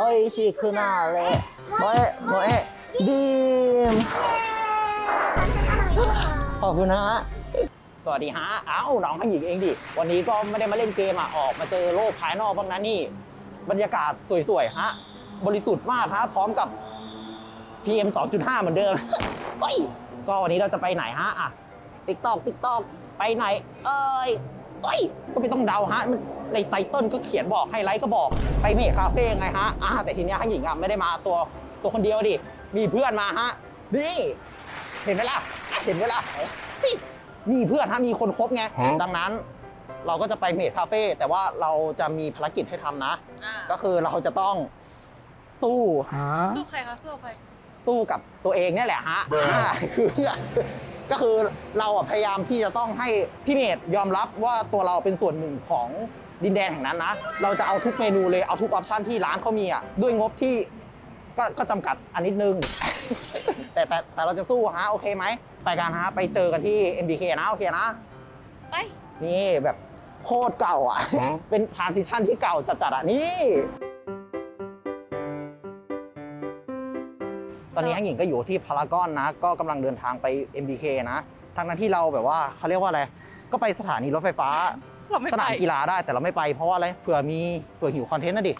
โอ้ยชิคุนาเละโมเอะโมเอะดีม ขอบคุณนะฮะ สวัสดีฮะ เอ้าน้องข้างหญิงเองดิ วันนี้ก็ไม่ได้มาเล่นเกมอะ ออกมาเจอโลกภายนอกบ้างนะนี่ บรรยากาศสวยๆฮะ บริสุทธิ์มากฮะ พร้อมกับ PM 2.5 เหมือนเดิม เฮ้ย ก็วันนี้เราจะไปไหนฮะ อะ ติ๊กตอกติ๊กตอกไปไหน เอ้ยเฮ้ย ก็ไม่ต้องเดาฮะ มัน ในไตเติ้ลก็เขียนบอกไฮไลท์ก็บอกไปเมฆคาเฟ่ไงฮะอ่าแต่ทีเนี้ยข้างหญิงอะไม่ได้มาตัวตัวคนเดียวดิ มีเพื่อนมาฮะ นี่ เห็นไหมล่ะ เห็นไหมล่ะเฮ้ยมีเพื่อนฮะ มีคนคบไง ดังนั้น เราก็จะไปเมดคาเฟ่แต่ว่าเราจะมีภารกิจให้ทำนะอ่าก็คือเราจะต้องสู้สู้ใครคะสู้ใคร สู้กับตัวเองเนี่ยแหละฮะอ่าคือก็คือเราอะพยายามที่จะต้องให้พี่เมดยอมรับว่าตัวเราเป็นส่วนหนึ่งของ ดินแดนแห่งนั้นนะ เราจะเอาทุกเมนูเลยเอาทุกออปชันที่ร้านเขามีอะด้วยงบที่ก็ก็จำกัดอันนิดนึง แต่แต่แต่เราจะสู้ฮะโอเคไหมไปกันฮะไปเจอกันที่ MBK นะโอเคนะ ไป นี่แบบโคตรเก่าอะ เป็นทรานซิชันที่เก่าจัดๆอะนี่ ตอนนี้ฮังหญิงก็อยู่ที่พารากอนนะ ก็กำลังเดินทางไป MBK นะทั้งนั้นที่เราแบบว่าเขาเรียกว่าอะไร ก็ไปสถานีรถไฟฟ้า เราไม่สไปนามกีฬาได้แต่เราไม่ไปเพราะว่าอะไรเผื่อมีเผื่อหิวคอนเทนต์นะดิ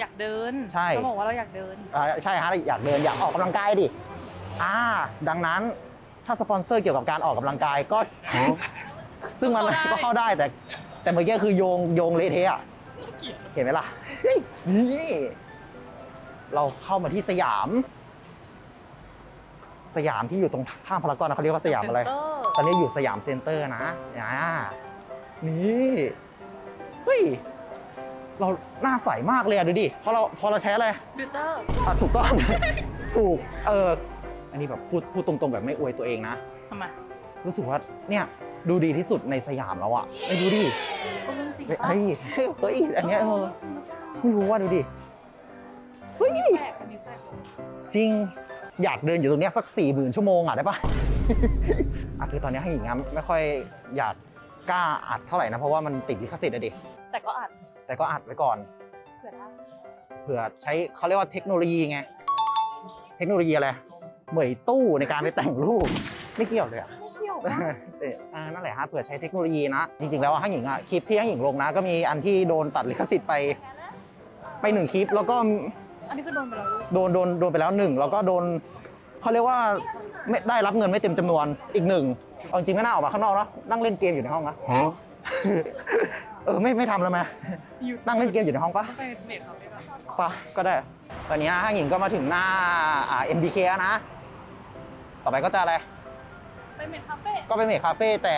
อยากเดินใช่เขาบอกว่าเราอยากเดิน อ่าใช่ฮะอยากเดินอยากออกกำลังกายดิอ่าดังนั้นถ้าสปอนเซอร์เกี่ยวกับการออกกำลังกายก็ ซึ่งมันเข้าได้ก็เข้าได้แต่ แต่เมื่อกี้คือโยงโยงเละเทะอะเห็นไหมล่ะเฮ้ยนี่เราเข้ามาที่สยาม สยามที่อยู่ตรงข้ามพารากอนนะเขาเรียกว่าสยามอะไรเซ็นเตอร์ตอนนี้อยู่สยามเซ็นเตอร์นะอ่า นี่เฮ้ยเราหน้าใสมากเลยอะดูดิพอเราพอเราใช้อะไรฟิลเตอร์อะถูกต้อง ถูกเอออันนี้แบบพูดพูดตรงๆ แบบไม่อวยตัวเองนะ ทำไมรู้สึกว่าเนี่ยดูดีที่สุดในสยามแล้วอะไอ้ยดูดิก็เรื่องจริงเฮ้ยปะเฮ้ยเฮ้ยอันเนี้ยเออไม่รู้ว่าดูดิเฮ้ยแปลกอันนี้แปลกจริงอยากเดินอยู่ตรงเนี้ยสักสี่หมื่นชั่วโมงอะได้ปะ อะคือตอนเนี้ยให้หญิงอะไม่ค่อยอยาก กล้าอัดเท่าไหร่นะ เพราะว่ามันติดลิขสิทธิ์อะดิ แต่ก็อัดแต่ก็อัดไว้ก่อน เผื่อได้เผื่อใช้เขาเรียกว่าเทคโนโลยีไง เทคโนโลยีอะไร เหมยตู้ในการไปแต่งรูป ไม่เกี่ยวเลยอะ ไม่เกี่ยวเอปะอเอออ่านั่นแหละฮะเผื่อใช้เทคโนโลยีนะ จริงๆ แล้วอะห้างหญิงอะคลิปที่ห้างหญิงลงนะ ก็มีอันที่โดนตัดลิขสิทธิ์ไปไปหนึ่งคลิป แล้วก็อันนี้ก็โดนไปแล้วลูกโดนโดนโดนไปแล้วหนึ่งแล้วก็โดน เขาเรียกว่าไม่ได้รับเงินไม่เต็มจำนวนอีกหนึ่งเอาจริงๆไม่น่าออกมาข้างนอกนะนั่งเล่นเกมอยู่ในห้องนะเออไม่ไม่ทำแล้วไหมอยู่นั่งเล่นเกมอยู่ในห้องปะไปเมดเขาไปปะปะก็ได้ ตอนนี้นะห้างหญิงก็มาถึงหน้าอ่า MBK แล้วนะ ต่อไปก็จะอะไรไปเมดคาเฟ่ก็ไปเมคคาเฟ่แต่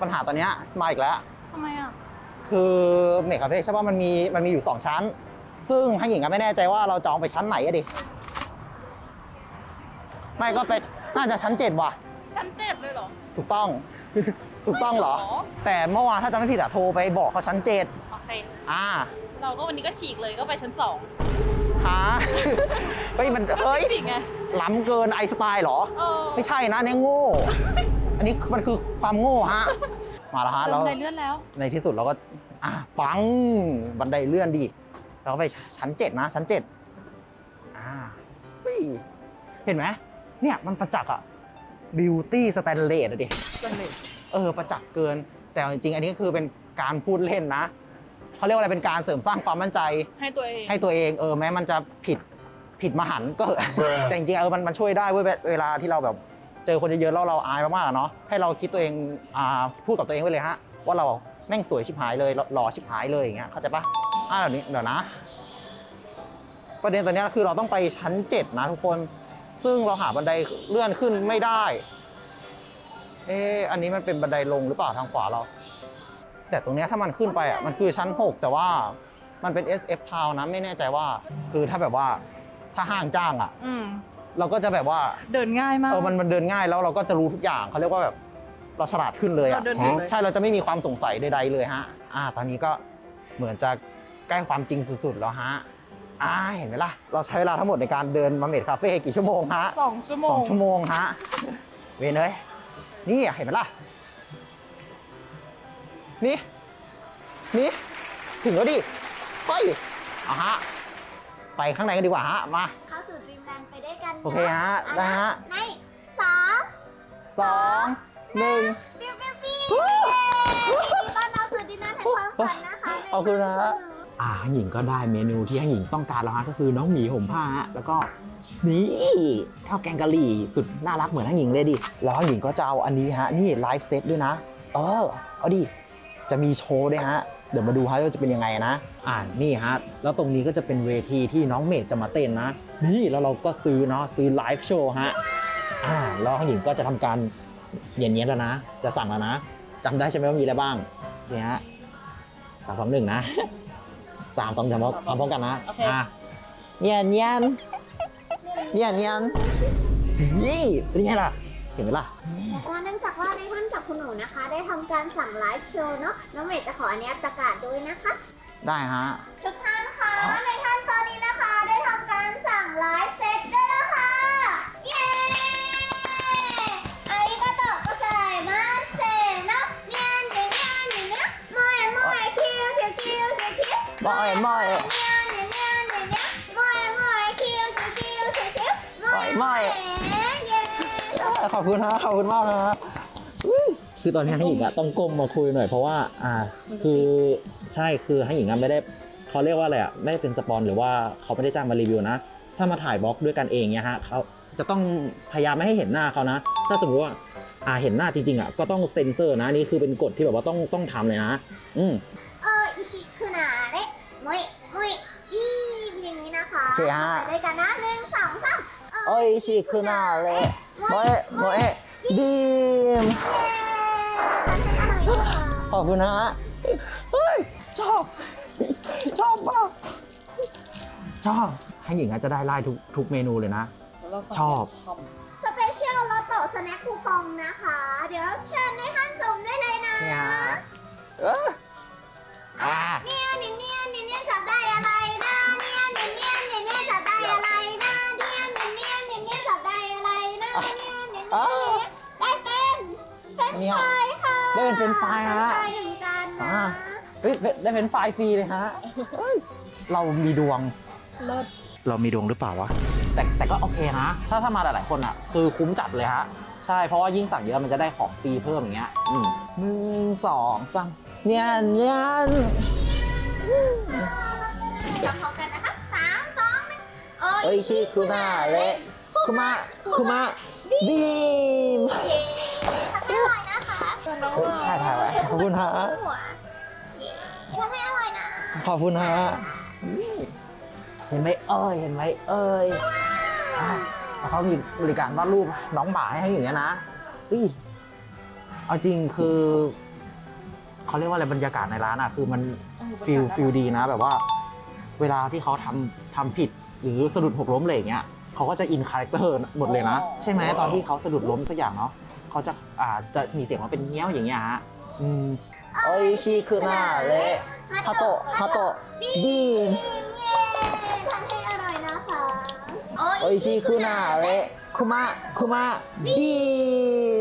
ปัญหาตอนเนี้ยมาอีกแล้วทำไมอะคือเมคคาเฟ่ใช่ป่ะมันมีมันมีอยู่2ชั้น ซึ่งให้หญิงก็ไม่แน่ใจว่าเราจองไปชั้นไหนอะดิ ไม่ก็ไปน่าจะชั้น7ว่ะ ชั้นเจ็ดเลยเหรอ ถูกต้อง ถูกต้องเหรอ ไม่เหรอ แต่เมื่อวานถ้าจำไม่ผิดอะโทรไปบอกเขาชั้น7โอเค อ่าเราก็วันนี้ก็ฉีกเลยก็ไปชั้นสองหา เฮ้ยมันเฮ้ยฉีกไง ล้ำเกินไอสไตล์เหรอ เออไม่ใช่นะเนี่ยโง่ อันนี้มันคือความโง่ฮะ มาแล้วฮะเจอแล้วบันไดเลื่อนแล้ว ในที่สุดเราก็ อะปังบันไดเลื่อนดี เราก็ไปชั้นเจ็ดนะชั้นเจ็ดอ่าเฮ้ยเห็นไหม เนี่ยมันประจักษ์อะบิวตี้สแตนเลสอะดิเออประจักษ์เกิน แต่จริงๆ อันนี้ก็คือเป็นการพูดเล่นนะเขาเรียกว่าอะไรเป็นการเสริมสร้างความมั่นใจ ให้ตัวเอง ให้ตัวเองเออแม้มันจะผิดผิดมหันต์ก็แต่จริงๆเออมันมันช่วยได้เว้ยเวเวลาที่เราแบบเจอคนเยอะๆแล้วเราอายมากๆอะเนาะให้เราคิดตัวเองอ่าพูดกับตัวเองไว้เลยฮะว่าเราแม่งสวยชิบหายเลยหล่อชิบหายเลยอย่างเงี้ยเข้าใจปะอ่าเดี๋ยวนี้เดี๋ยวนะ ประเด็นตอนเนี้ยคือเราต้องไปชั้นเจ็ดนะทุกคน ซึ่งเราหาบันไดเลื่อนขึ้นไม่ได้ เอ๊ะอันนี้มันเป็นบันไดลงหรือเปล่าทางขวาเรา แต่ตรงเนี้ยถ้ามันขึ้นไปอะมันคือชั้น 6 แต่ว่ามันเป็น SF Town นะไม่แน่ใจว่า คือถ้าแบบว่าถ้าห้างจ้างอะอืมเราก็จะแบบว่าเดินง่ายมาก เออมันมันเดินง่ายแล้วเราก็จะรู้ทุกอย่างเขาเรียกว่าแบบเราฉลาดขึ้นเลยอะเราเดินถูกเลย ใช่เราจะไม่มีความสงสัยใดๆเลยฮะ อ่า ตอนนี้ก็เหมือนจะใกล้ความจริงสุดๆแล้วฮะ อ่าเห็นไหมล่ะ เราใช้เวลาทั้งหมดในการเดินมาเมดคาเฟ่กี่ชั่วโมงฮะสองชั่วโมสองงชั่วโมงฮะ เวนเลยนี่อะเห็นไหมล่ะ นี่ นี่ ถึงแล้วดิไปอะฮะ ไปข้างในกันดีกว่าฮะ มา เข้าสู่ Dreamland ไปด้วยกันนะโอเคฮะได้ฮะ ในสามสองหนึ่ง ปิ้วปิ้วปิ้วเย้ยินดีต้อนรับสู่ดินแดนแห่งความฝันนะคะขอบคุณนะฮะ อ่าหญิงก็ได้เมนูที่หญิงต้องการแล้วฮะก็คือน้องหมีห่มผ้าฮะแล้วก็นี่ข้าวแกงกะหรี่สุดน่ารักเหมือนหญิงเลยดิแล้วหญิงก็จะเอาอันนี้ฮะนี่ไลฟ์เซตด้วยนะ เออเอาดิจะมีโชว์ด้วยฮะเดี๋ยวมาดูฮะว่าจะเป็นยังไงนะ อ่านี่ฮะแล้วตรงนี้ก็จะเป็นเวทีที่น้องเมดจะมาเต้นนะ นี่แล้วเราก็ซื้อเนาะซื้อไลฟ์โชว์ฮะอ่าแล้วหญิงก็จะทำการเย็นๆแล้วนะ จะสั่งแล้วนะจำได้ใช่ไหมว่ามีอะไรบ้างเนี่ยฮะสามสองหนึ่งนะ สามสองเดี๋ยวเราทำพร้อมกันนะโอเค อะเนียนเนียนเนียนเนียนนี่เป็นไงล่ะ เห็นไหมล่ะแล้วก็เนื่องจากว่าในท่านกับคุณหนูนะคะ ได้ทำการสั่งไลฟ์โชว์เนาะน้องเมย์จะขออนุญาตประกาศด้วยนะคะ ได้ฮะ ทุกท่านคะในท่านตอนนี้นะคะ ได้ทำการสั่งไลฟ์เซตด้ อยเย้ขอบคุณฮะขอบคุณมากนะฮะอุ๊ยคือตอนนี้ให้หญิงอะต้องก้มมาคุยหน่อยเพราะว่า อ่า คือใช่คือให้หญิงอะไม่ได้เขาเรียกว่าอะไรอะไม่ได้เป็นสปอนหรือว่าเขาไม่ได้จ้างมารีวิวนะ ถ้ามาถ่ายบล็อกด้วยกันเองเนี่ยฮะเขาจะต้องพยายามไม่ให้เห็นหน้าเขานะ ถ้าสมมติว่าอ่าเห็นหน้าจริงๆอะก็ต้องเซ็นเซอร์นะนี่คือเป็นกฎที่แบบว่าต้องต้องทำเลยนะ อืม มอยมอยอีอย่างนี้นะคะโอเคฮะ ไปด้วยกันนะหนึ่งสองสามโอ้ยชิคือหน้าเลยโมเอะโมเอะดีมเย้ทานให้อร่อยนะคะขอบคุณนะฮะเฮ้ยชอบ ชอบมากชอบให้หญิงอาจจะได้ไล่ทุกทุกเมนูเลยนะ ชอบ สเปเชียลลอตโต้สแน็คคูปองนะคะ เดี๋ยวเชิญในท่านสมได้เลยนะเนี่ยเอ่าเนี่ยเนี่ยเนี่ยเนี่ยเนี่ยจับได้อะไรนะเนี่ยเนี่ยเนี่ยเนี่ยเนี่ยจับได้อะไรนะเนี่ยเนี่ยเนี่ยเนี่ยเนี่ยจับได้อะไรนะเนี่ยเนี่ยเนี่ยได้เป็นเฟรนช์ฟรายค่ะได้เป็นเฟรนช์ฟรายฮะเฟรนชายหนึ่งจานนะอ่าเฮ้ยได้เป็นไฟล์ฟรีเลยฮะเฮ้ยเรามีดวงเลิศเรามีดวงหรือเปล่าวะแต่แต่ก็โอเคนะถ้าถ้ามาหลายๆคนอะ คือคุ้มจัดเลยฮะใช่เพราะว่ายิ่งสั่งเยอะมันจะได้ของฟรีเพิ่มอย่างเงี้ยอืมหนึ่งสองสาม เนียนเนียนจับพร้อมกันนะคะสามสองหนึ่งเอ้ยชิคุนาเละคุมะคุมะดีมเย้ทำให้อร่อยนะคะตัวน้องเฮ้ยถ่ายถ่ายไว้ขอบคุณฮะหัวเย้ทำให้อร่อยนะ ขอบคุณฮะเห็นไหมเอ้ยเห็นไหมเอ้ยอะแล้วเขามีบริการวาดรูปน้องหมาให้อย่างเงี้ยนะอุ้ยเอาจริงคือ เขาเรียกว่าอะไรบรรยากาศในร้านอะคือมันฟิลฟิลดีนะ แบบว่า เวลาที่เขาทำทำผิดหรือสะดุดหกล้มอะไรอย่างเงี้ยเขาก็จะอินคาแรคเตอร์หมดเลยนะ ใช่ไหมตอนที่เขาสะดุดล้มสักอย่างเนาะเขาจะอ่าจะมีเสียงว่าเป็นเงี้ยวอย่างเงี้ยฮะอืมโอ้ยชีคือหน้าเละฮาโตะฮาโตะดีมเย้ทำให้อร่อยนะคะโอ้ยชีคือหน้าเละคุมะคุมะดี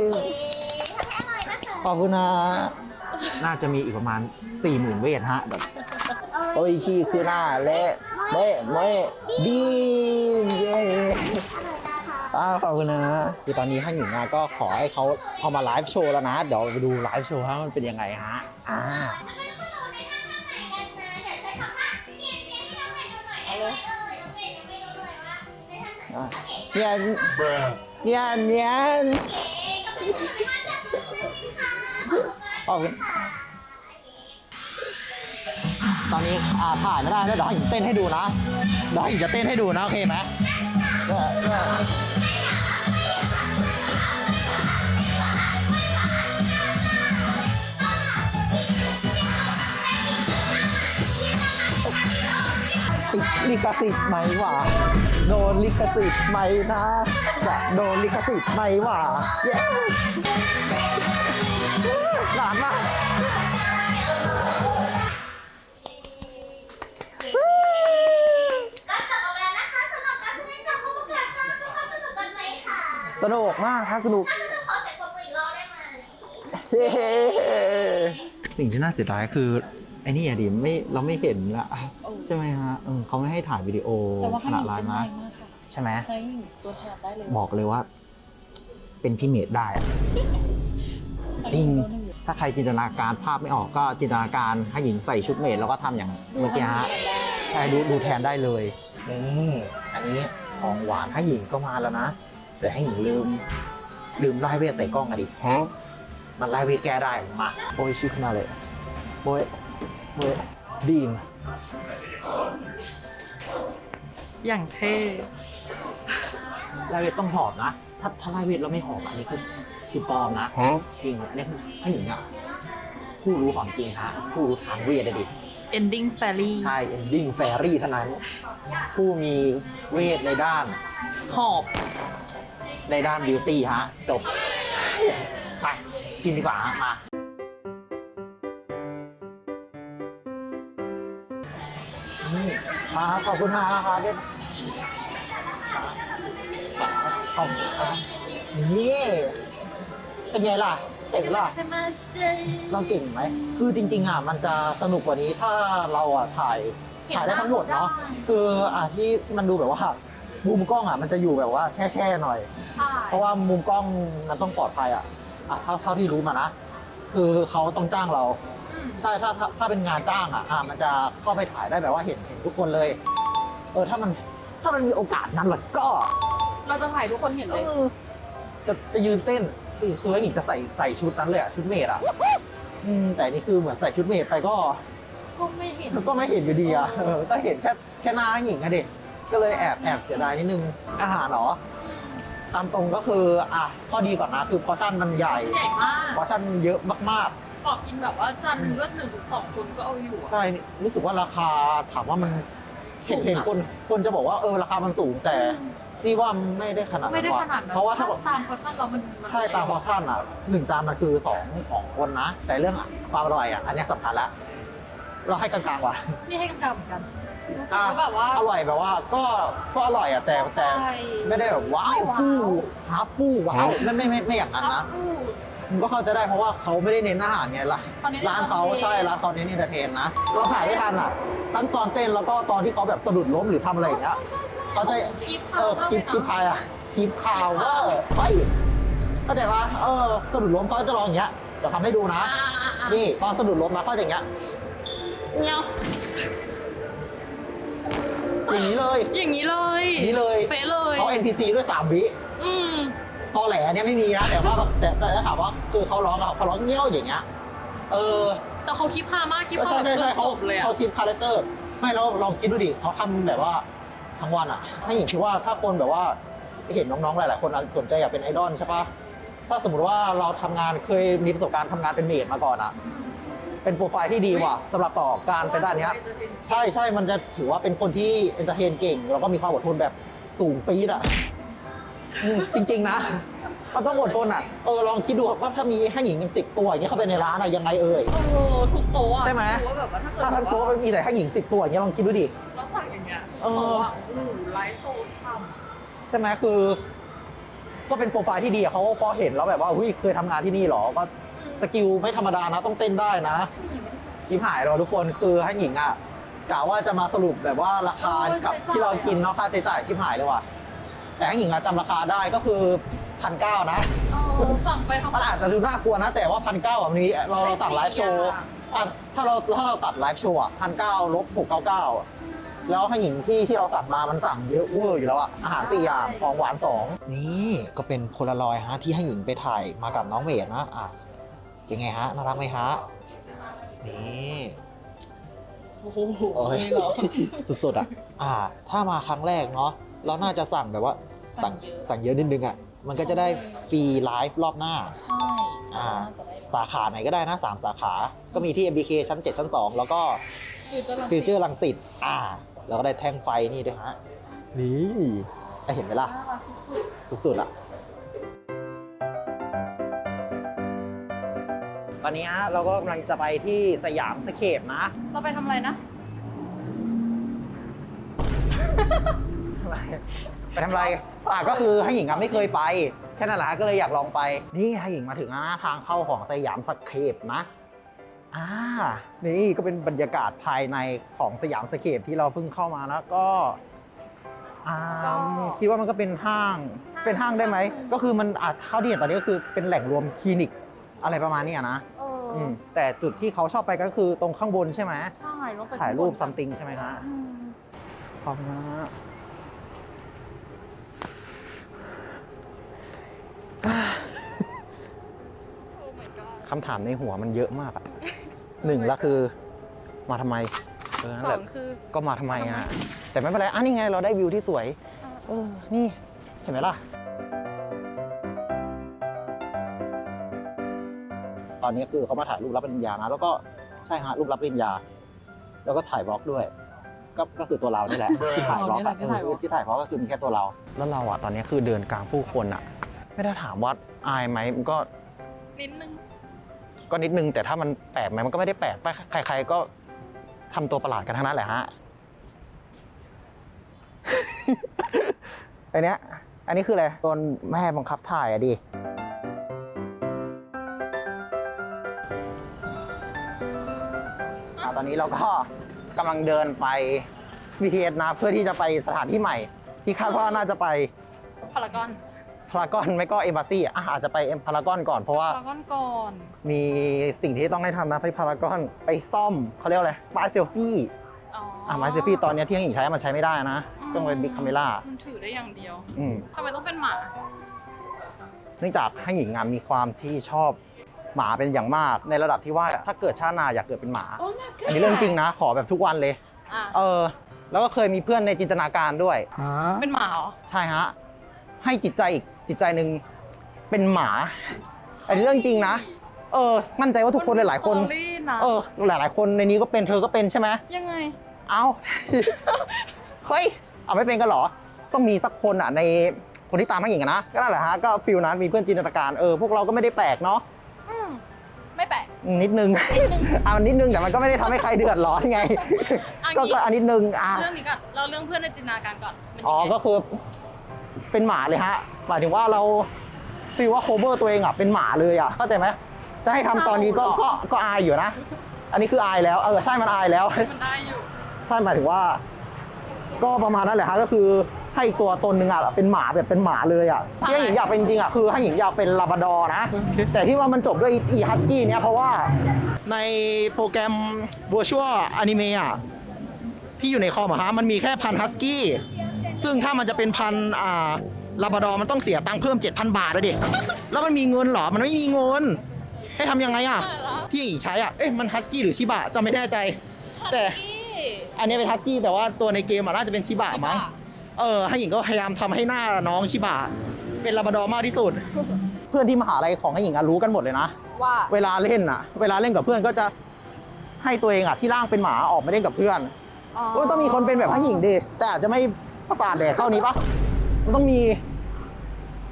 มเย้ทำให้อร่อยนะคะขอบคุณนะ น่าจะมีอีกประมาณ 40,000 เวทฮะแบบโอ้ยชีคือหน้าเละเละเละดีมเย้อร่อยนะคะอ่าขอบคุณนะคือตอนนี้ท่านหญิงอะก็ขอให้เขาเอามาไลฟ์โชว์แล้วนะ เดี๋ยวไปดูไลฟ์โชว์ฮะมันเป็นยังไงฮะอ่าจะเป็นขนมในท่าทางไหนกันนะเดี๋ยวใช้คำว่าเปลี่ยนเปลี่ยนให้น้องเมย์ดูหน่อยได้ไหมเออน้องเมย์ยังไม่รู้เลยว่าใน ท่าขนมในท่าจับมือบคุณตอนนี้อ่าถ่ายไม่ได้แล้วเดี๋ยวให้หญิงเต้นให้ดูนะเดี๋ยวให้หญิงจะเต้นให้ดูนะโอเคไหมเดี๋ยวติดลิขสิทธิ์ไหมวะโดนลิขสิทธิ์ไหมนะจะโดนลิขสิทธิ์ไหมวะเย้ หลานมากก็จบออกแล้วนะคะสำหรับการแสดงจากผู้ประกาศค่ะทุกคนสนุกกันไหมคะสนุกมากครับสนุก ถ้าสนุกขอเสียงปรบมืออีกรอบได้ไหมเฮ้สิ่งที่น่าเสียดายคือไอ้นี่อะดิไม่เราไม่เห็นละโอ้ใช่ไหมฮะเออเขาไม่ให้ถ่ายวิดีโอแต่ว่าขให้ณะหญิงไลเป็นฟ์ง่านะยมากค่ะใช่ไหมให้หญิงตัวแทนได้เลยบอกเลยว่า เป็นพี่เมดได้อะจริง ถ้าใครจินตนาการภาพไม่ออกก็จินตนาการให้หญิงใส่ชุดเมดแล้วก็ทำอย่างเมื่อกี้ฮะใช่ดูดูแทนได้เลย นี่อันนี้ของหวานให้หญิงก็มาแล้วนะ แต่ให้หญิงลืม ลืมไล่เวทใส่กล้องอะดิฮะมันไล่เวทแก้ได้มาโอ้ยชื่อขึ้นมาเลยโอ้ยโอ้ยดีมอย่างเท่ ไล่เวทต้องหอมนะ ถ้าถ้าไล่เวทแล้วไม่หอมอันนี้คือคือปลอมนะจริงอันนี้คือให้หญิงอะผู้รู้ของจริงฮะผู้รู้ทางเวทอะดิ ending fairy ใช่ ending fairy เท่านั้น ผู้มีเวทในด้านหอบในด้านบิวตี้ฮะจบ ไป กินดีกว่าฮะมานี่มาขอบคุณมากครับเป็น ขอบคุณครับนี่เป็นไงล่ะเก่งล่ะ เราเก่งไหม คือจริง ๆ อะ มันจะสนุกกว่านี้ถ้าเราอะถ่ายถ่ายได้ทั้งหมดเนาะ คืออะที่ที่มันดูแบบว่ามุมกล้องอะมันจะอยู่แบบว่าแช่ๆหน่อย เพราะว่ามุมกล้องมันต้องปลอดภัยอะอะเท่าเท่าที่รู้มานะ คือเขาต้องจ้างเรา ใช่ถ้าถ้าถ้าเป็นงานจ้างอะอะมันจะเข้าไปถ่ายได้แบบว่าเห็นเห็นทุกคนเลย เออถ้ามันถ้ามันมีโอกาสนั้นล่ะก็ เราจะถ่ายทุกคนเห็นเลย จะจะยืนเต้นคือคือไอ้หญิงจะใส่ใส่ชุดนั้นเลยอะชุดเมดอะอืมแต่นี่คือเหมือนใส่ชุดเมดไปก็ ก็ไม่เห็น ก็ไม่เห็นอยู่ดีอะเออก็เห็นแค่แค่หน้าไอ้หญิงอะเด็กก็เลยแอบแอบเสียดายนิดนึงอาหารเหรออืมตามตรงก็คืออะข้อดีก่อนนะคือพอชั่นมันใหญ่ชิ้นใหญ่มากพอชั่นเยอะมากกรอบกินแบบว่าจานหนึ่งก็หนึ่งถึงสองคนก็เอาอยู่ๆอะใช่นี่รู้สึกว่าราคาถามว่ามันสูเห็นงอะเห็นคนคนจะบอกว่าเออราคามันสูงแต่อืม นี่ว่าไม่ได้ขนาดไม่ได้ว่ขนาดนั้นเพราะว่าถ้าตามพอชั่นเรามันนใช่ตามพอชั่นอะหนึ่งจานมันคือสองสองคนนะ แต่เรื่องอะความอร่อยอะอันเนี้ยสำคัญละเราให้กลางๆว่ะนี่ให้กลางๆเหมือนกันรู้สึกอะว่าแบบว่าอร่อยแบบว่าก็ก็อร่อยอะแต่แต่ใช่ไม่ได้แบบว้าวไม่ว้าวฟู่ฮาฟู่ว้าวไม่ไม่ไม่ไม่อย่างนั้นนะอู้มัน ก็เข้าใจได้เพราะว่าเขาไม่ได้เน้นอาหารไงล่ะเขาเน้นร้านเขา entertain ใช่ร้านเขาเน้นเอนเตอร์เทนนะเราถ่ายไม่ทันอะทั้งตอนเต้นแล้วก็ตอนที่เขาแบบสะดุดล้มหรือทำอะไรอย่างเงี้ย ใช่ใช่เขาจะคลิปเออคลิปคลิปพายอะคลิปข่าวว่าเฮ้ยเข้าใจปะเออสะดุดล้มเขาจะลองอย่างเงี้ยเดี๋ยวทำให้ดูนะ อ่าอ่าอ่านี่ตอนสะดุดล้มนะเขาจะอย่างเงี้ยเงี้ยอย่างนี้เลยอย่างนี้เลยอย่างนี้เลยเป๊ะเลยเขา NPC ด้วยสามวิอืม ตอแหลเนี่ยไม่มีนะแต่ว่าแต่แต่ถ้าถามว่าคือเขาร้องอะเขาร้องเงี้ยวอย่างเงี้ยเออแต่เขาคลิปฮามากคลิปใช่ใช่ใช่จเขาบเลยอะเขาคิดคาแรคเตอร์ไม่แล้วลองคิดดูดิเขาทำแบบว่าทั้งวันอะให้หญิงคิดว่าถ้าคนแบบว่าเห็นน้องๆหลายๆคนอะสนใจอยากเป็นไอดอลใช่ปะถ้าสมมติว่าเราทำงานเคยมีประสบการณ์ทำงานเป็นเมดมาก่อนอะเป็นโปรไฟล์ที่ดีว่ะสำหรับต่อการไปด้านเนี้ย ใช่ใช่มันจะถือว่าเป็นคนที่เอนเตอร์เทนเก่ง แล้วก็มีความอดทนแบบสูงปี๊ดอะ อืมจริง ๆ นะมันต้องอดทนอะเออลองคิดดูว่าถ้ามีให้หญิงเป็นสิบตัวอย่างเงี้ยเข้าไปในร้านอะยังไงเอ่ย โอ้โหทุกโต๊ะอะใช่ไหม ถือว่าแบบว่าถ้าเกิดถ้าทั้งโต๊ะมันมีแต่ให้หญิงสิบตัวอย่างเงี้ยลองคิดดูดิ เราสั่งอย่างเงี้ยเออโต๊ะอะโอ้โหไลฟ์โชว์ช่ใช่ไหมคือ ก็เป็นโปรไฟล์ที่ดีอะเขาพอเห็นแล้วแบบว่าหุ้ยเคยทำงานที่นี่เหรอก็ำสกิลไม่ธรรมดานะต้องเต้นได้นะชิมหายเราทุกคนคือให้หญิงอะกะว่าจะมาสรุปแบบว่าราคากับที่เรากินเนาะค่าใช้จ่ายชิมหายเลยว่ะ แต่ให้หญิงอะจำราคาได้ก็คือพันเก้านะ เออสั่งไปทำมันอาจจะดูน่ากลัวนะ แต่ว่าพันเก้าอะมันมีเราเราสั่งไลฟ์โชว์อะถ้าเราถ้าเราตัดไลฟ์โชว์อะพันเก้าลบหกเก้าเก้าแล้วให้หญิงที่ที่เราสั่งมามันสั่งเยอะเวอร์อยู่แล้วอะอาหารสี่อย่างของหวานสองนี่ก็เป็นโพลารอยฮะที่ให้หญิงไปถ่ายมากับน้องเมดนะอะเป็นไงฮะน่ารักไหมฮะนี่โอ้โหโอ้ย นี่เหรอ สุดๆอะอ่า ถ้ามาครั้งแรกเนาะเราน่าจะสั่งแบบว่า สั่งสั่งเยอะสั่งเยอะนิดนึงอะมันก็จะได้ฟรีไลฟ์รอบหน้าใช่อ่าน่าจะได้สาขาไหนก็ได้นะ3สาขา ก็มีที่ MBK ชั้น 7 ชั้น 2 แล้วก็ฟิวเจอร์ฟิวเจอร์ลังสิตอ่าแล้วก็ได้แท่งไฟนี่ด้วยฮะ นี่ได้เห็นไหมล่ะน่ารักสุดสุดๆอะตอนนี้ฮะเราก็กำลังจะไปที่สยามสเคปนะๆเราไปทำอะไรนะ ไปทำอะไรอะก็คือให้หญิงอะไม่เคยไป แค่นั้นแหละฮะก็เลยอยากลองไป นี่ให้หญิงมาถึงหน้าทางเข้าของสยามสเคปนะอ่านี่ก็เป็นบรรยากาศภายในของสยามสเคปที่เราเพิ่งเข้ามานะก็อ่าก็ คิดว่ามันก็เป็นห้าง เป็นห้างได้ไหม ก็คือมันอะเท่าที่เห็นตอนนี้ก็คือเป็นแหล่งรวมคลินิกอะไรประมาณเนี้ยนะเออออืมแต่จุดที่เขาชอบไปก็คือตรงข้างบนใช่ไหม ใช่ลงไปถ่ายรูปซัข้างมบนติงใช่ไหมฮะอืม ขอบคุณนะฮะ โอ้ my god คำถามในหัวมันเยอะมากอะหนึ่งแล้วคือมาทำไมเออนั่นสแหอละงคือ ก็มาทำไมมาทำไมอะแต่ไม่เป็นไรอะนี่ไงเราได้วิวที่สวย เออ นี่ เห็นไหมล่ะ ตอนนี้คือเขามาถ่ายรูปรับปริญญานะ แล้วก็ใช่ฮะรูปรับปริญญา แล้วก็ถ่ายบล็อกด้วย ก็ก็คือตัวเรานี่แหละ ที่ถ่ายบล็อกอะที่ถ่ายบล็อก เออที่ถ่ายบล็อกก็คือมีแค่ตัวเรา แล้วเราอะตอนนี้คือเดินกลางผู้คนอะ ไม่ได้ถามว่าอายไหมมันก็นิดนึงก็นิดนึง แต่ถ้ามันแปลกไหมมันก็ไม่ได้แปลกไปใคร ๆ ก็ทำตัวประหลาดกันทั้งนั้นแหละฮะ อันเนี้ย อันนี้คืออะไรโดนแม่บังคับถ่ายอะดิ อะตอนนี้เราก็กำลังเดินไป BTS นะเพื่อที่จะไปสถานที่ใหม่ ที่คาดว่าน่าจะไปพารากอน พารากอนไม่ก็เอมบ s ซี่อาจจะไปเอ็มพารากอนก่อนเพราะว่า พารากอนก่อนมีสิ่งที่ต้องให้ทำนะไปพารากอนไปซ่อมเขาเรียกว่าอะไรสปายเซลฟี่อ๋ออะไม้เซลฟี่ตอนเนี้ยที่ยังหญิงใช้มันใช้ไม่ได้นะต้องเป็นบิ๊กคาเมล่ามันถือได้อย่างเดียวอืม ทำไมต้องเป็นหมาเนื่องจากให้หญิงงามมีความที่ชอบหมาเป็นอย่างมากในระดับที่ว่าถ้าเกิดชาติหนาอยากเกิดเป็นหมา โอ้ my god อันนี้เรื่องจริงนะ ขอแบบทุกวันเลย อะเออ แล้วก็เคยมีเพื่อนในจินตนาการด้วย เป็นหมาเหรอใช่ฮะ ให้จิตใจอีก จิตใจหนึ่งเป็นหมา อันนี้เรื่องจริงนะ เออ มั่นใจว่าทุกคนหลายๆคน มัมีสตอรี่นะเออ หลายๆ คนในนี้ก็เป็นเธอก็เป็นใช่ไหม ยังไง เอา เฮ้ย เอาไม่เป็นกันเหรอ ต้องมีสักคนอะในคนที่ตามให้หญิงอะนะ ก็นั่นแหละฮะ ก็ฟิลนั้นมีเพื่อนจินตนาการ เออ พวกเราก็ไม่ได้แปลกเนาะอืมไม่แปลกนิดนึง เอานิดนึงแต่มันก็ไม่ได้ทำให้ใครเดือดร้อนไงอันนี้ ก็ก็อันนิดนึง อะ เรื่องนี้ก่อนเราเรื่องเพื่อนในจินตนาการก่อนเป็นยังไงอ๋อ ก็คือ เป็นหมาเลยฮะหมายถึงว่าเราฟีลว่าโคเวอร์ตัวเองอะเป็นหมาเลยอะเข้าใจไหมจะให้ทำตอนนี้ก็ก็ก็อายอยู่นะ อันนี้คืออายแล้วเออใช่มันอายแล้วมันได้อยู่ใช่หมายถึงว่า ก็ประมาณนั้นแหละฮะก็คือให้อีกตัวตนหนึ่งอะเป็นหมาแบบเป็นหมาเลยอะที่ให้หญิงอยากเป็นจริงๆอะคือให้หญิงอยากเป็นลาบราดอร์นะ แต่ที่ว่ามันจบด้วยอีฮัสกี้เนี่ยเพราะว่าในโปรแกรม Virtual Anime อะที่อยู่ในคอมอะฮะมันมีแค่พันฮัสกี้ ซึ่งถ้ามันจะเป็นพันอ่าลาบราดอร์มันต้องเสียตังค์เพิ่ม 7,000 บาทเลยดิแล้วมันมีเงินเหรอ มันไม่มีเงิน ให้ทำยังไงอะ ที่หญิงใช้อะ เอ๊ะมันฮัสกี้หรือชิบะจำไม่แน่ใจ แต่ อันนี้เป็นฮัสกี้แต่ว่าตัวในเกมอะน่าจะเป็นชิบะมั้ง เออ ให้หญิงก็พยายามทำให้หน้าน้องชิบะเป็นลาบราดอร์มากที่สุด เพื่อนที่มหาลัยของให้หญิงอะรู้กันหมดเลยนะ ว่า เวลาเล่นอะเวลาเล่นกับเพื่อนก็จะให้ตัวเองอะที่ร่างเป็นหมาออกมาเล่นกับเพื่อน โอ้ยต้องมีคนเป็นแบบให้หญิงดิแต่อาจจะไม่ ประสาทแดกเท่านี้ปะมันต้องมี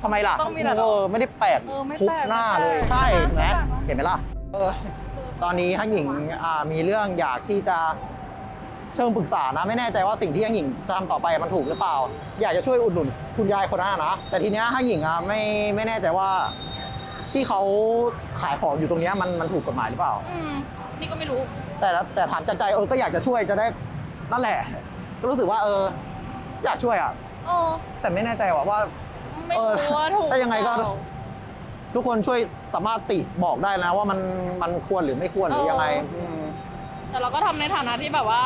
ทำไมล่ะต้องมีแหละเออไม่ได้แปลกเออไม่แปลกทุกหน้าเลย ไม่แปลกใช่เห็นไหมไม่แปลกเนอะเห็นไหมล่ะเออตอนนี้ให้หญิงอ่ามีเรื่องอยากที่จะเชิงปรึกษานะ ไม่แน่ใจว่าสิ่งที่ฮังหญิงจะทำต่อไปมันถูกหรือเปล่า อยากจะช่วยอุดหนุนคุณยายคนนั้นนะแต่ทีเนี้ยฮังหญิงอะไม่ไม่แน่ใจว่าที่เขาขายของอยู่ตรงเนี้ยมันมันถูกกฎหมายหรือเปล่า อืม นี่ก็ไม่รู้ แต่ละแต่ถามจากใจเออก็อยากจะช่วยจะได้นั่นแหละก็รู้สึกว่าเออ อยากช่วยอะ โอ้แต่ไม่แน่ใจว่าว่า ไม่เออรู้ว่าถูกแต่ยังไงก็ เปล่าทุกคนช่วยสามารถติบอกได้นะ ว่ามันมันควรหรือไม่ควรหรือยังไงเออมแต่เราก็ทำในฐานะที่แบบว่า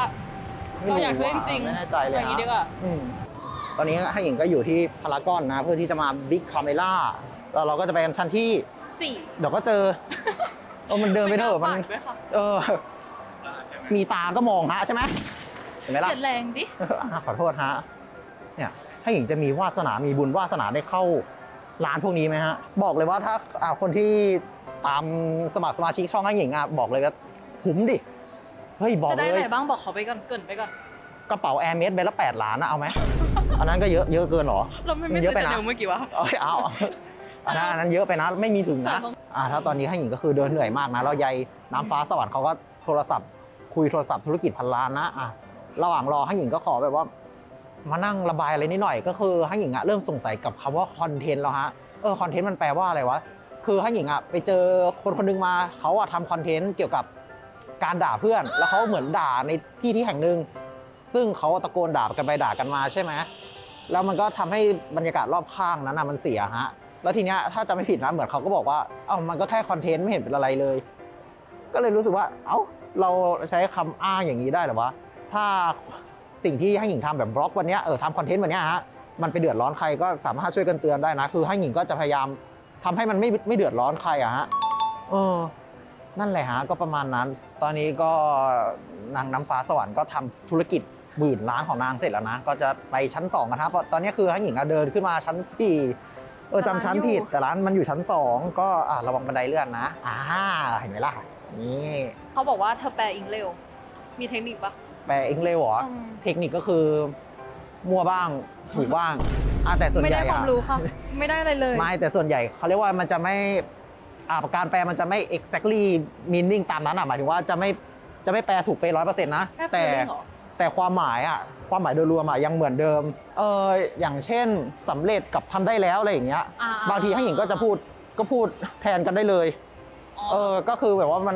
ไม่เราอยากช่วยจริงๆไม่แน่ใจเลยอย่างนี้ดีกว่า อืมตอนนี้ให้หญิงก็อยู่ที่พารากอนนะ เพื่อที่จะมาบิ๊กคาเมล่าแล้วเราก็จะไปกันชั้นที่ สี่เดี๋ยวก็เจอ เออมันเดินไปเถอะมันฝากด้วยค่ะเออ มีตาก็มองฮะใช่ไหมเห็นไหมล่ะเกลียดแรงดิ อะขอโทษฮะ เนี่ยให้หญิงจะมีวาสนามีบุญวาสนาได้เข้าร้านพวกนี้ไหมฮะ บอกเลยว่าถ้าอ่าคนที่ตามสมัครสมาชิกช่องให้หญิงอะบอกเลยว่าคุ้มดิ เฮ้ย บอกจะเลได้ยอะไรบ้างบอกเขาไปก่อนเกรินไปก่อนกระเป๋าแอร์เมสใบละแปดล้านนะเอาไหม อันนั้นก็เยอะเยอะเกินเหรอ เราไม่มัไม่นเยซื้อะอไปชานะแนลเมื่อกี้วะ เอ้ยเอาอันนั้นอันนั้นเยอะไปนะ ไม่มีถึงนะแต่ต้องอ่าถ้าตอนนี้ให้หญิงก็คือเดินเหนื่อยมากนะ แล้วยายน้ำฟ้าสวรรค์เขาก็โทรศัพท์ คุยโทรศัพท์ธุรกิจพันล้านนะ อะ ระหว่างรอให้หญิงก็ขอแบบว่า มานั่งระบายอะไรนิดหน่อย ก็คือให้หญิงอะเริ่มสงสัยกับคำว่าคอนเทนต์แล้วฮะเออคอนเทนต์มันแปลว่าอะไรวะคือให้หญิงอะไปเจอคนคนหนึงมาเขาอะทำคอนเทนต์เกี่ยวกับการด่าเพื่อน แล้วเขาเหมือนด่าในที่ที่แห่งหนึ่งซึ่งเขาตะโกนด่ากันไปด่ากันมาใช่ไหมแล้วมันก็ทำให้บรรยากาศรอบข้างนั้นนะมันเสียฮะแล้วทีเนี้ยถ้าจะไม่ผิดนะเหมือนเขาก็บอกว่าเอ้ามันก็แค่คอนเทนต์ไม่เห็นเป็นอะไรเลย ก็เลยรู้สึกว่า เอ้าเราใช้คำอ้างอย่างนี้ได้หรอวะถ้า สิ่งที่ให้หญิงทำแบบบล็อกวันเนี้ยเออทำคอนเทนต์วันเนี้ยฮะมันไปเดือดร้อนใครก็สามารถช่วยกันเตือนได้นะ คือให้หญิงก็จะพยายามทำให้มันไม่ไม่เดือดร้อนใครอะฮะเออนั่นแหละฮะก็ประมาณนั้น ตอนนี้ก็นางน้ำฟ้าสวรรค์ก็ทำธุรกิจหมื่นล้านของนางเสร็จแล้วนะ ก็จะไปชั้น2กันนะครับเพราะตอนนี้คือให้หญิงอะเดินขึ้นมาชั้น4เออจำชั้นผิดแต่ร้านมันอยู่ชั้น 2 ก็อะระวังบันไดเลื่อนนะอ่าเห็นไหมล่ะนี่เขาบอกว่าเธอแปลอิงเร็ว มีเทคนิคปะ แปลเองเลยเหรออืมเทคนิคก็คือ มั่วบ้างถูกบ้างอะแต่ส่วนไม่ใหได้ญ่ความอะ รู้ค่ะ ไม่ได้อะไรเลย ไม่แต่ส่วนใหญ่เขาเรียกว่ามันจะไม่อ่าการแปลมันจะไม่ exactly meaning ตามนั้นอะหมายถึงว่าจะไม่จะไม่แปลถูกไปร้อยเปอร์เซ็นต์นะแค่แต่ feeling เหรอ แต่ความหมายอะความหมายโดยรวมอะยังเหมือนเดิมเอออย่างเช่นสำเร็จกับทำได้แล้วอะไรอย่างเงี้ยอ่บางทีให้หญิงก็จะพูดก็พูดแทนกันได้เลย เออ ก็คือแบบว่ามัน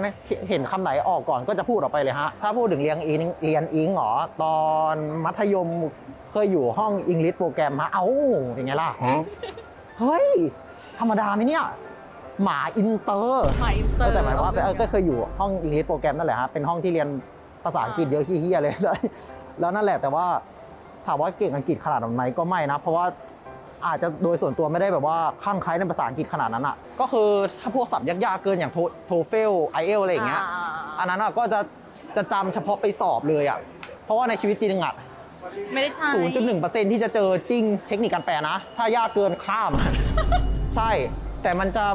เห็นคำไหนออกก่อนก็จะพูดออกไปเลยฮะ ถ้าพูดถึงเรียนอิงเรียนอิงเหรอ ตอนมัธยมเคยอยู่ห้องอังกฤษโปรแกรมฮะ เอ้าเป็นไงล่ะ เฮ้ย ธรรมดาไหมเนี่ย หมาอินเตอร์หมายอินเตเอออร์แต่หมายว่าเออก็เคยอยู่ห้องอังกฤษโปรแกรมนั่นแหละฮะ เป็นห้องที่เรียนภาษาอังกฤษเยอะขี้ๆเลย แล้วนั่นแหละแต่ว่าถามว่าเก่งอังกฤษขนาดนั้นไหมก็ไม่นะ เพราะว่า อาจจะโดยส่วนตัวไม่ได้แบบว่าข้างใครในภาษาอังกฤษขนาดนั้นอะก็คือถ้าพวกศัพท์ยากๆเกินอย่างโทเฟลไอเอลอะไรอย่างเงี้ยอันนั้นอะก็จะจะจำเฉพาะไปสอบเลยอะเพราะว่าในชีวิตจริงอะไม่ได้ใช่0.1%ที่จะเจอจริงเทคนิคการแปลนะ ถ้ายากเกินข้าม ใช่ แต่มันจะ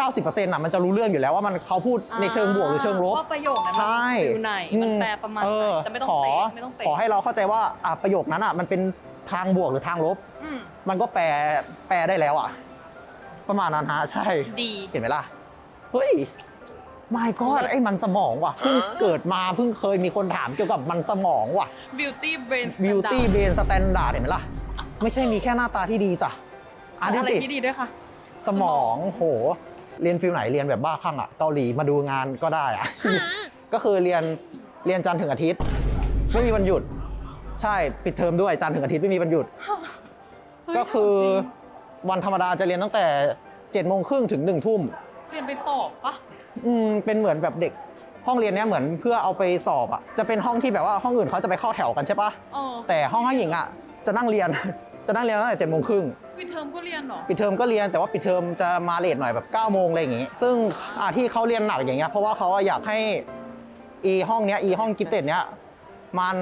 90%อะมันจะรู้เรื่องอยู่แล้วว่ามันเขาพูดในเชิงบวกหรือเชิงลบว่าประโยคนั้นใช่มันฟิลไหนมันแปลประมาณเอไหนอแต่ไม่ต้องขอเป๊ะไม่ต้องเป๊ะขอให้เราเข้าใจว่าอะประโยคนั้นอะมันเป็น ทางบวกหรือทางลบ อืม มันก็แปลแปลได้แล้วอะ ประมาณนั้นฮะใช่ ดี เห็นไหมล่ะ เฮ้ยไม่ก็ไอ้มันสมองว่ะเพิ่งเกิดมาเพิ่งเคยมีคนถามเกี่ยวกับมันสมองว่ะ beauty brain beauty standard brain standard เห็นไหมล่ะ ไม่ใช่มีแค่หน้าตาที่ดีจ้ะอันนี้อะไรติที่ดีด้วยค่ะ สมองโห เรียนฟิลไหนเรียนแบบบ้าคลั่งอะเกาหลีมาดูงานก็ได้อะ ก็คือเรียนเรียนจันทร์ถึงอาทิตย์ ไม่มีวันหยุด ใช่ปิดเทอมด้วยจันทร์ถึงอาทิตย์ไม่มีวันหยุด เฮ้ยก็คือจริงวันธรรมดาจะเรียนตั้งแต่7จ็ดโมงครึ่งถึงหนึ่งทุ่มเรียนไปสอบปะอืมเป็นเหมือนแบบเด็กห้องเรียนเนี้ยเหมือนเพื่อเอาไปสอบอะจะเป็นห้องที่แบบว่าห้องอื่นเขาจะไปเข้าแถวกันใช่ปะเออแต่ห้องห้องหญิงอะจะนั่งเรียน จะนั่งเรียนตั้งแต่เจ็ดโมงครึ่ง ปิดเทอมก็เรียนเหรอ ปิดเทอมก็เรียนแต่ว่าปิดเทอมจะมาเลทหน่อยแบบ9ก้าโมงอะไรอย่างงี้ ซึ่งอ่าที่เขาเรียนหนักอย่างเงี้ยเพราะว่าเขาอะอยากให้อีห้องเนี้ยอีห้องกิฟเต็ดเนี้ย มัน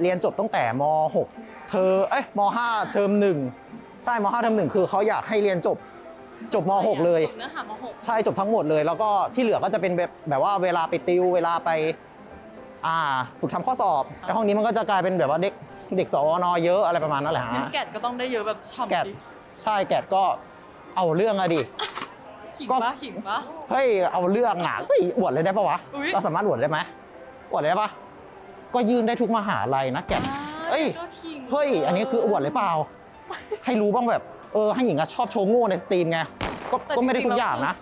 เรียนจบตั้งแต่ม .6 เธอเอ้ยม .5 เทอมหนึ่งใช่ม .5 เทอมหนึ่งคือเขาอยากให้เรียนจบจบม .6 เลย จบเนื้อหามหกใช่จบทั้งหมดเลย แล้วก็ที่เหลือก็จะเป็นแบบแบบว่าเวลาไปติวเวลาไป อ่า ฝึกทำข้อสอบไอห้องนี้มันก็จะกลายเป็นแบบว่าเด็กเด็กสวนเยอะอะไรประมาณนั้นแหละงั้นฮะแกดก็ต้องได้เยอะแบบฉ่ำแกดดิใช่แกดก็เอาเรื่องอะดิ ขิงก็ ปะขิงปะ เฮ้ยเอาเรื่องอะเฮ้ยอวดเลยได้ปะวะ อุ๊ย เราสามารถอวดได้ไหมอวดได้ปะ ก็ยื่นได้ทุกมหาลัยนะแกดเอ้ยก็ขิงเฮ้ย อันนี้คืออวดเลยเปล่า ให้รู้บ้างแบบ เออ ให้หญิงอะชอบโชว์โง่ในสตรีมไงก็ก็ไม่ได้ทุกอย่างนะ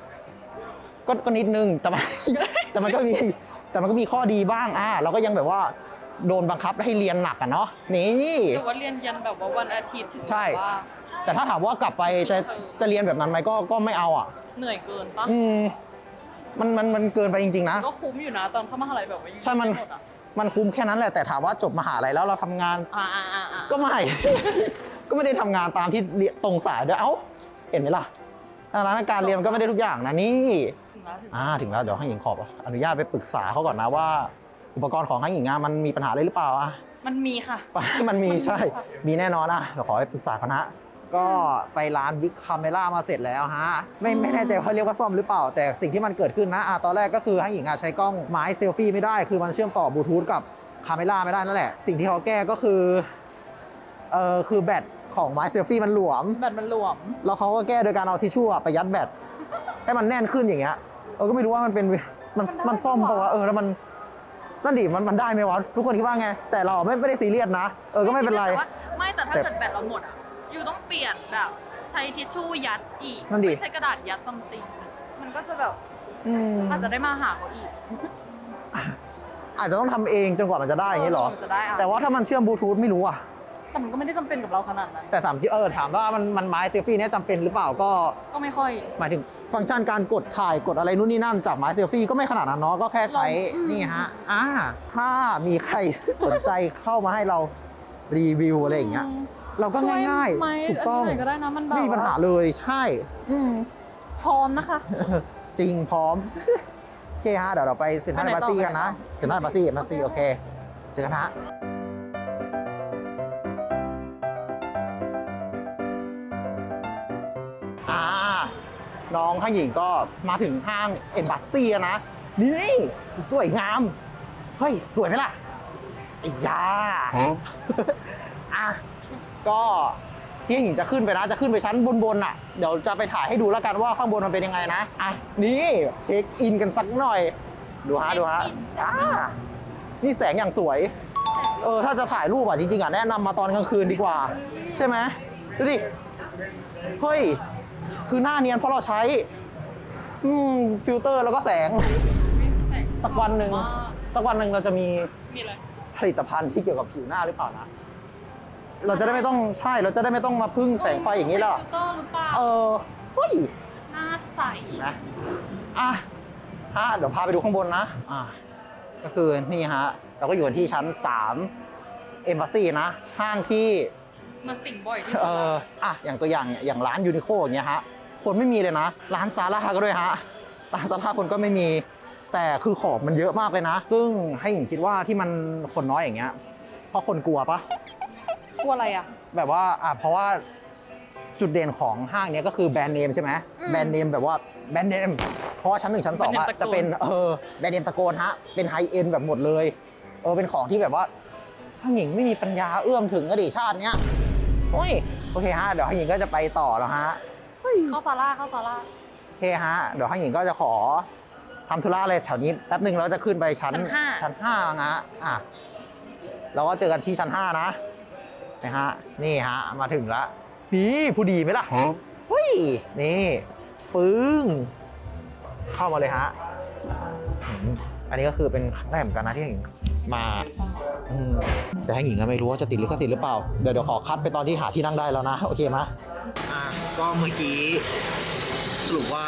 ก็ก็นิดนึงแต่มัน แต่มันก็มีแต่มันก็มีข้อดีบ้างอ่าเราก็ยังแบบว่าโดนบังคับให้เรียนหนักอะเนาะนี่ แต่ว่าเรียนยันแบบว่าวันอาทิตย์ถึงใช่ แบบว่า แต่ถ้าถามว่ากลับไปจะจะเรียนแบบนั้นไหมก็ก็ไม่เอาอะ เหนื่อยเกินปะอืมมันมันมันเกินไปจริง ๆ นะ ก็คุ้มอยู่นะ ตอนเข้ามหาลัยแบบว่าใช่มันหมดอะ มันคุ้มแค่นั้นแหละแต่ถามว่าจบมหาลัยแล้วเราทำงาน อ่าอ่าอ่าอ่าก็ไม่ ก็ไม่ได้ทำงานตามที่เรียนตรงสายด้วยเอ้าเห็นไหมล่ะดังนั้นการเรียนมันก็ไม่ได้ทุกอย่างนะนี่ ถึงแล้วถึงแล้วอ่าถึงแล้วเดี๋ยวให้หญิงขอบอนุญาตไปปรึกษาเขาก่อนนะว่า อุปกรณ์ของให้หญิงงานมันมีปัญหาอะไรหรือเปล่าอะมันมีค่ะ มันมีใช่มันมีค่ะมีแน่นอนอะเดี๋ยวขอไปปรึกษาเขานะ ก็ไปร้านบิ๊กคาเมล่ามาเสร็จแล้วฮะ ไม่ไม่แน่ใจว่าเรียกว่าซ่อมหรือเปล่า แต่สิ่งที่มันเกิดขึ้นนะอะตอนแรกก็คือให้หญิงอะใช้กล้องไม้เซลฟี่ไม่ได้ คือมันเชื่อมต่อบลูทูธกับคาเมล่าไม่ได้นั่นแหละ สิ่งที่เขาแก้ก็คือ เออคือแบตของไม้เซลฟี่มันหลวม แบตมันหลวม แล้วเขาก็แก้โดยการเอาทิชชู่อะไปยัดแบตให้มันแน่นขึ้นอย่างเงี้ย เออ ก็ไม่รู้ว่ามันเป็น มัน มันซ่อมปะวะ เออ แล้วมัน นั่นดิ มัน มันได้ไหมวะ ทุกคนคิดว่าไง แต่เราไม่ไม่ได้ซีเรียสนะ เออ ก็ไม่เป็นไรแต่ว่าไม่แต่ถ้าแต่เกิดแบตเราหมดอะ อยู่ต้องเปลี่ยนแบบ ใช้ทิชชู่ยัดอีกนั่นดิ ไม่ใช้กระดาษยัดซัมติงมันก็จะแบบอืมอาจจะได้มาหาเขาอีกอาจจะต้องทำเองจนกว่ามันจะได้อย่างนี้เหรอ จะได้อะแต่ว่าถ้ามันเชื่อมบลูทูธไม่รู้อะแต่มันก็ไม่ได้จำเป็นกับเราขนาดนั้น แต่ถามที่เออถามว่ามันมันไม้เซลฟี่เนี้ยจำเป็นหรือเปล่าก็ ก็ไม่ค่อย หมายถึงฟังก์ชันการกดถ่ายกดอะไรนู่นนี่นั่นจากไม้เซลฟี่ก็ไม่ขนาดนั้นเนาะก็แค่ใช้ลองอืม นี่ฮะอ่าถ้ามีใคร สนใจเข้ามาให้เรารีวิวอะไรอย่างเงี้ย เราก็ช่วยง่ายไหมๆ ถูกต้องนนี้หน่ยก็ได้นะมันแบบไม่มีปัญหาเลยใช่ อืม พร้อมนะคะ จริงพร้อม โอเคฮะเดี๋ยวเราไปเซ็นทรัลไปไหนบัสต่อซี่กันนะไปไหนต่อเซ็นทรัลบัสซี่บัสซี่โอเค เจอกันฮะอ่าน้องข้างหญิงก็มาถึงห้างเอ็มบัสซี่นะ นี่ สวยงาม เฮ้ย สวยไหมล่ะไอ้ยา อะ ก็ที่หญิงจะขึ้นไปนะจะขึ้นไปชั้นบนๆน่ะเดี๋ยวจะไปถ่ายให้ดูแล้วกันว่าข้างบนมันเป็นยังไงนะอะนี่เช็คอินกันสักหน่อย ดูฮะดูฮะเช็คอินอ่านี่แสงอย่างสวย เออถ้าจะถ่ายรูปอะจริงๆอะแนะนำมาตอนกลางคืนดีกว่า ใช่ไหมดูดิเฮ้ยคือหน้าเนียนเพราะเราใช้อืมฟิลเตอร์แล้วก็แสง สักวันหนึ่งสักวันหนึ่งเราจะมีมีอะไรผลิตภัณฑ์ที่เกี่ยวกับผิวหน้าหรือเปล่านะ เราจะได้ไม่ต้องใช่เราจะได้ไม่ต้องมาพึ่งแสงไฟอย่างนี้แล้วใช่ฟิลเตอร์หรือเปล่าเออเฮ้ยหน้าใสนะอะฮะเดี๋ยวพาไปดูข้างบนนะอะก็คือนี่ฮะ เราก็อยู่กันที่ชั้น3 e m b a s s y นะ ห้างที่ มันสิ่งบ่อยที่สุเอดออะ อย่างตัวอย่างเนี่ยอย่างร้านยูนิโคอย่างเงี้ยฮะ คนไม่มีเลยนะ ร้านซาร่าก็ด้วยฮะ ร้านซาร่าคนก็ไม่มี แต่คือของมันเยอะมากเลยนะ ซึ่งให้หญิงคิดว่าที่มันคนน้อยอย่างเงี้ย เพราะคนกลัวปะ กลัวอะไรอะ แบบว่าอะเพราะว่าจุดเด่นของห้างเนี้ยก็คือแบรนด์เนมใช่ไหมอืมแบรนด์เนมแบบว่าแบรนด์เนมเพราะว่าชั้นหนึ่งชั้นสองอะแบรนด์เนมตะโกน จะเป็นเออแบรนด์เนมตะโกนฮะเป็นไฮเอ็นแบบหมดเลยเออเป็นของที่แบบว่าห้างหญิงไม่มีปัญญาเอื้อมถึงกระดิชาติเนี้ยโอ้ยโอเคฮะเดี๋ยวห้างหญิงก็จะไปต่อแล้วฮะเข้าซาร่าเข้าซาร่าโอเคฮะเดี๋ยวห้างหญิงก็จะขอทำธุระอะไรแถวนี้แป๊บหนึ่งเราจะขึ้นไปชั้นชั้นห้า ชั้นห้านะฮะอะเราก็เจอกันที่ชั้นห้านะ นะฮะ นี่ฮะ มาถึงแล้วนี่ผู้ดีไหมล่ะเฮ้ย นี่ ปึ้ง เข้ามาเลยฮะอืมอันนี้ก็คือเป็นครั้งแรกเหมือนกันนะที่หญิงมาอืมแต่ให้หญิงก็ไม่รู้ว่าจะติดลิขสิทธิ์หรือเปล่า เดี๋ยวเดี๋ยวขอคัดไปตอนที่หาที่นั่งได้แล้วนะ โอเคไหมอ่าก็เมื่อกี้สรุปว่า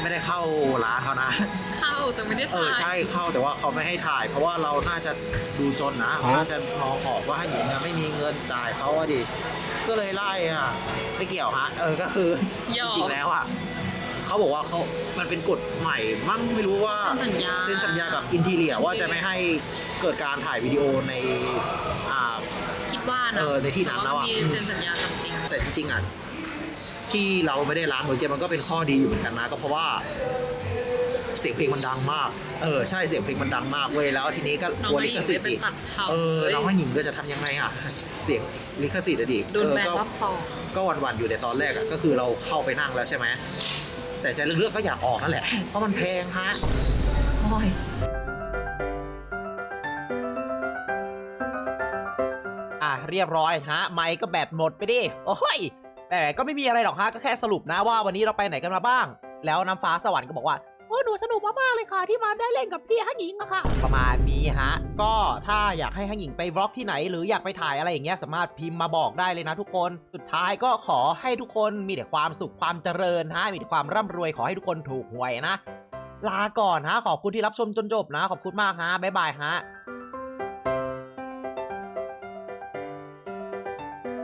ไม่ได้เข้าร้านเขานะ เข้าแต่ไม่ได้เอถ่าอยใช่เข้าแต่ว่าเขาไม่ให้ถ่าย เพราะว่าเราน่าจะดูจนนะน่าจะมองออกว่าหญิงอะไม่มีเงินจ่ายเขาอะดิก็เลยไล่อะไม่เกี่ยวฮะเออก็คือ หยอกจริงๆแล้วอะเขาบอกว่าเขามันเป็นกฎใหม่มั่งไม่รู้ว่าเซ็นสัญญา เซ็นสัญญากับอินทีเลียว่าจะไม่ให้เกิดการถ่ายวิดีโอในอ่า คิดว่านะเออในที่นั้นแล้วอะมีเซ็นสัญญาซัมติงแต่จริงๆอะ ที่เราไม่ได้ล้างมือเกมมันก็เป็นข้อดีอยู่เหมือนกันนะก็เพราะว่าเสียงเพลงมันดังมาก เออใช่เสียงเพลงมันดังมากเว้ยแล้วทีนี้ก็น้องกลัวผู้ลิหญิขงสิไม่ทธิ์เป็นอีกตัดเฉาเออน้องผู้หญิงก็จะทำยังไงอะ เสียงลิขสิทธิ์อะดิโดนเออแบนก็ รอบสองก็หวันๆอยู่ในตอนแรกอะก็คือเราเข้าไปนั่งแล้วใช่ไหม แต่ใจเลือกๆก็อยากออกนั่นแหละ เพราะมันแพงฮะโอ้ยอะเรียบร้อยฮะไมค์ก็แบตหมดไปดิ โอ้ย แต่ก็ไม่มีอะไรหรอกฮะก็แค่สรุปนะว่าวันนี้เราไปไหนกันมาบ้าง แล้วน้ำฟ้าสวรรค์ก็บอกว่าโอ้หนูสนุกมากๆเลยค่ะ ที่มาได้เล่นกับพี่ฮังหญิงอะค่ะ ประมาณนี้ฮะ ก็ถ้าอยากให้ฮังหญิงไปวล็อกที่ไหน หรืออยากไปถ่ายอะไรอย่างเงี้ยสามารถพิมพ์มาบอกได้เลยนะทุกคน สุดท้ายก็ขอให้ทุกคนมีแต่ความสุขความเจริญฮะ มีแต่ความร่ำรวยขอให้ทุกคนถูกหวยนะ ลาก่อนฮะ ขอบคุณที่รับชมจนจบนะ ขอบคุณมากฮะบ๊ายบายฮะ